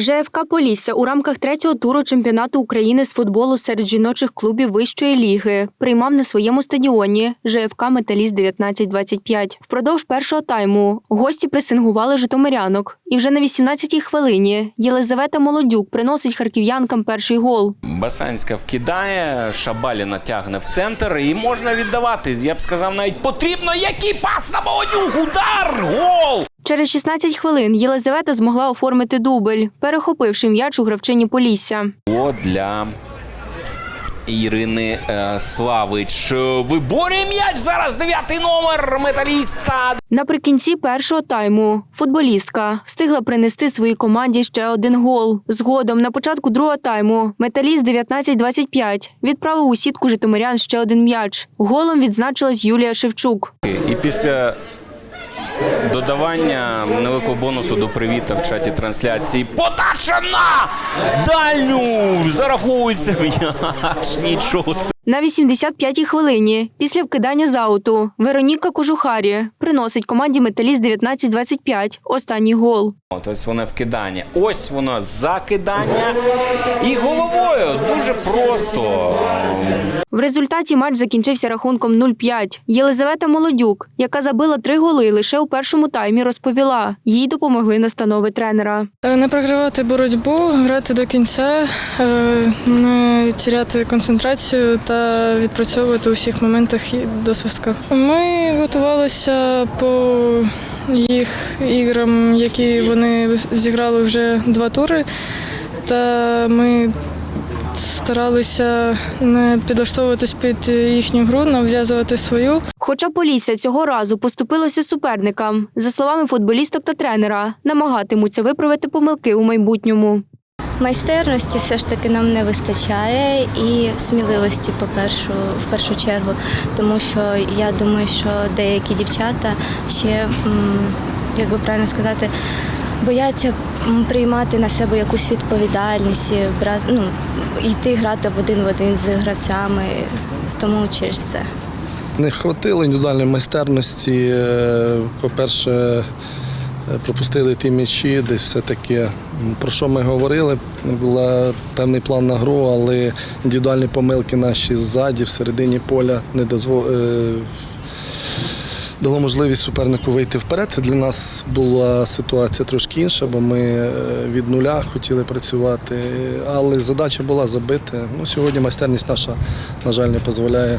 ЖФК Полісся у рамках третього туру чемпіонату України з футболу серед жіночих клубів вищої ліги приймав на своєму стадіоні ЖФК Металіст 1925. Впродовж першого тайму гості пресингували житомирянок. І вже на 18-й хвилині Єлизавета Молодюк приносить харків'янкам перший гол. Басанська вкидає, Шабаліна тягне в центр і можна віддавати. Я б сказав, навіть потрібно який пас на молодюг, удар, гол! Через 16 хвилин Єлизавета змогла оформити дубль, перехопивши м'яч у гравчині Полісся. О, для Ірини е, Славич. Виборює м'яч зараз дев'ятий номер металіста. Наприкінці першого тайму футболістка встигла принести своїй команді ще один гол. Згодом на початку другого тайму металіст 19-25 відправив у сітку житомирян ще один м'яч. Голом відзначилась Юлія Шевчук. І після додавання невеликого бонусу до привіта в чаті трансляції. Подача на дальню! Зараховується м'яч. Нічого. На 85-й хвилині після вкидання з ауту Вероніка Кожухарі приносить команді металіст 19-25 останній гол. Ось воно вкидання. Ось воно закидання. І головою дуже просто. В результаті матч закінчився рахунком 0-5. Єлизавета Молодюк, яка забила три голи лише у першому таймі, розповіла. Їй допомогли настанови тренера. Е, Не програвати боротьбу, грати до кінця, е, не тіряти концентрацію та відпрацьовувати у всіх моментах і до свистка. Ми готувалися по їх іграм, які вони зіграли вже два тури, та ми старалися не підлаштовуватись під їхню гру, нав'язувати свою. Хоча Полісся цього разу поступилося суперникам, за словами футболісток та тренера, намагатимуться виправити помилки у майбутньому. Майстерності все ж таки нам не вистачає і сміливості, по-першу, в першу чергу, тому що я думаю, що деякі дівчата ще, як би правильно сказати, бояться приймати на себе якусь відповідальність, брати, ну, йти грати в один в один з гравцями, тому через це. Не хватило індивідуальної майстерності. Е, По-перше, е, пропустили ті м'ячі, десь все-таки про що ми говорили. Був певний план на гру, але індивідуальні помилки наші ззаді, всередині поля не дозволили. Дало можливість супернику вийти вперед. Це для нас була ситуація трошки інша, бо ми е, від нуля хотіли працювати. Але задача була забити. Ну, сьогодні майстерність наша, на жаль, не дозволяє